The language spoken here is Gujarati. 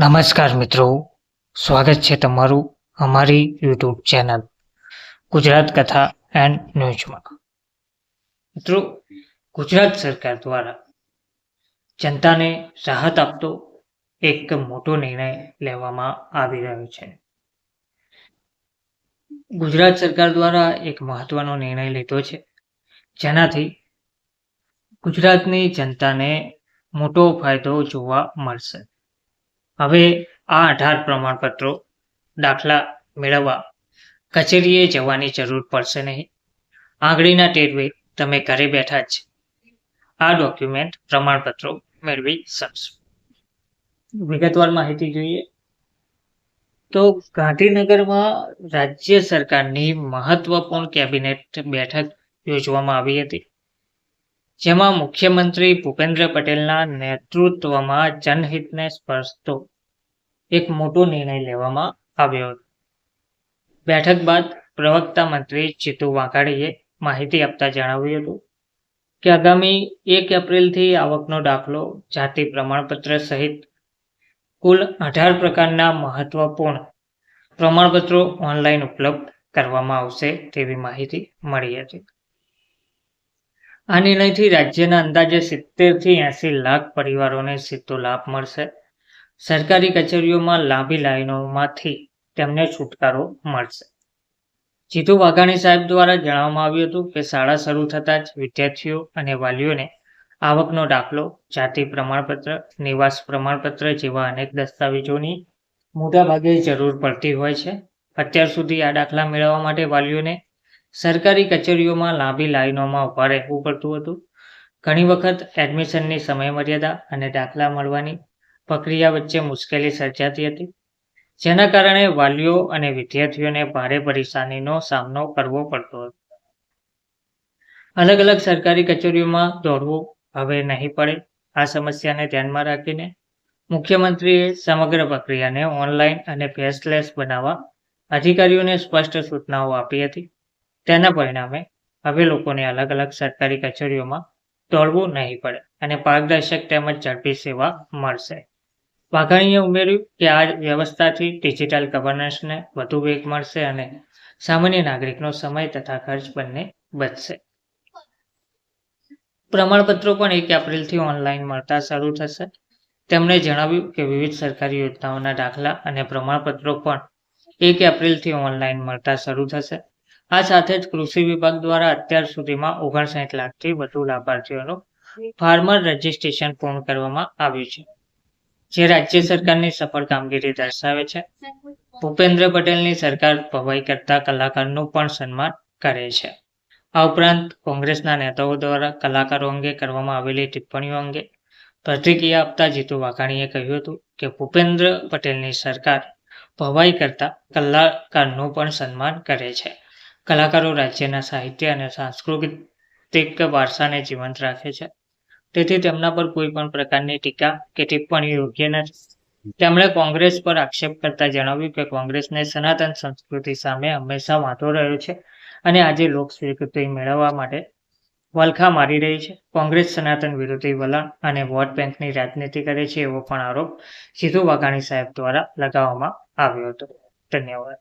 નમસ્કાર મિત્રો. સ્વાગત છે તમારું અમારી યુટ્યુબ ચેનલ ગુજરાત કથા એન્ડ ન્યૂઝમાં. મિત્રો, ગુજરાત સરકાર દ્વારા જનતાને રાહત આપતો એક મોટો નિર્ણય લેવામાં આવી રહ્યો છે. ગુજરાત સરકાર દ્વારા એક મહત્વનો નિર્ણય લીધો છે. જેનાથી ગુજરાતની જનતાને મોટો ફાયદો જોવા મળશે. હવે આ અઢાર પ્રમાણપત્રો દાખલા મેળવવા કચેરીએ જવાની જરૂર પડશે નહીં. આંગળીના ટેરવે તમે ઘરે બેઠા જ આ ડોક્યુમેન્ટ પ્રમાણપત્રો મેળવી શકશો. વિગતવાર માહિતી જોઈએ તો ગાંધીનગરમાં રાજ્ય સરકારની મહત્વપૂર્ણ કેબિનેટ બેઠક યોજવામાં આવી હતી. જેમાં મુખ્યમંત્રી ભૂપેન્દ્ર પટેલના નેતૃત્વમાં જનહિતને સ્પર્શતો એક મોટો નિર્ણય લેવામાં આવ્યો હતો. બેઠક બાદ પ્રવક્તા મંત્રી જીતુ વાઘાણીએ માહિતી આપતા જણાવ્યું હતું કે આગામી એક એપ્રિલથી આવકનો દાખલો, જાતિ પ્રમાણપત્ર સહિત કુલ અઢાર પ્રકારના મહત્વપૂર્ણ પ્રમાણપત્રો ઓનલાઈન ઉપલબ્ધ કરવામાં આવશે તેવી માહિતી મળી હતી. આ નિર્ણયથી રાજ્યના અંદાજે સિત્તેરથી એંસી લાખ પરિવારોને સીધો લાભ મળશે. સરકારી કચેરીઓમાં લાંબી લાઈનોમાંથી તેમને છુટકારો મળશે. જીતુ વાઘાણી સાહેબ દ્વારા જણાવવામાં આવ્યું હતું કે શાળા શરૂ થતાં જ વિદ્યાર્થીઓ અને વાલીઓને આવકનો દાખલો, જાતિ પ્રમાણપત્ર, નિવાસ પ્રમાણપત્ર જેવા અનેક દસ્તાવેજોની મોટાભાગે જરૂર પડતી હોય છે. અત્યાર સુધી આ દાખલા મેળવવા માટે વાલીઓને સરકારી કચેરીઓમાં લાંબી લાઈનોમાં ઊભા રહેવું પડતું હતું. ઘણી વખત એડમિશનની સમયમર્યાદા અને દાખલા મળવાની પ્રક્રિયા વચ્ચે મુશ્કેલી સર્જાતી હતી. જેના કારણે વાલીઓ અને વિદ્યાર્થીઓને ભારે પરેશાનીનો સામનો કરવો પડતો હતો. અલગ અલગ સરકારી કચેરીઓમાં દોડવું હવે નહીં પડે. આ સમસ્યાને ધ્યાનમાં રાખીને મુખ્યમંત્રીએ સમગ્ર પ્રક્રિયાને ઓનલાઈન અને ફેસલેસ બનાવવા અધિકારીઓને સ્પષ્ટ સૂચનાઓ આપી હતી. તેના પરિણામે હવે લોકોને અલગ અલગ સરકારી કચેરીઓમાં દોડવું નહીં પડે અને પારદર્શક તેમજ ઝડપી સેવા મળશે. વાઘાણીએ ઉમેર્યું કે આ વ્યવસ્થાથી ડિજિટલ ગવર્નન્સને વધુ વેગ મળશે અને સામાન્ય નાગરિકનો સમય તથા ખર્ચ બંને બચશે પ્રમાણપત્રો પણ એક એપ્રિલથી ઓનલાઈન મળતા શરૂ થશે. તેમણે જણાવ્યું કે વિવિધ સરકારી યોજનાઓના દાખલા અને પ્રમાણપત્રો પણ એક એપ્રિલથી ઓનલાઈન મળતા શરૂ થશે. આ સાથે જ કૃષિ વિભાગ દ્વારા અત્યાર સુધીમાં ઓગણસાઠ લાખથી વધુ લાભાર્થીઓનું ફાર્મર રજીસ્ટ્રેશન પૂર્ણ કરવામાં આવ્યું છે. જે રાજ્ય સરકારની સફળ કામગીરી દર્શાવે છે. ભૂપેન્દ્ર પટેલની સરકાર ભવાઈ કરતા કલાકારનું પણ સન્માન કરે છે. આ ઉપરાંત કોંગ્રેસના નેતાઓ દ્વારા કલાકારો અંગે કરવામાં આવેલી ટિપ્પણીઓ અંગે પ્રતિક્રિયા આપતા જીતુ વાઘાણીએ કહ્યું હતું કે ભૂપેન્દ્ર પટેલની સરકાર ભવાઈ કરતા કલાકારનું પણ સન્માન કરે છે. કલાકારો રાજ્યના સાહિત્ય અને સાંસ્કૃતિક વારસાને જીવંત રાખે છે. તેથી તેમના પર કોઈ પણ પ્રકારની ટીકા કે ટિપ્પણી યોગ્ય નથી. તેમણે કોંગ્રેસ પર આક્ષેપ કરતા જણાવ્યું કે કોંગ્રેસને સનાતન સંસ્કૃતિ સામે હંમેશા વાંધો રહ્યો છે અને આજે લોક સ્વીકૃતિ મેળવવા માટે વલખા મારી રહી છે. કોંગ્રેસ સનાતન વિરોધી વલણ અને વોટ બેંકની રાજનીતિ કરે છે એવો પણ આરોપ સીધુ વાઘાણી સાહેબ દ્વારા લગાવવામાં આવ્યો હતો. ધન્યવાદ.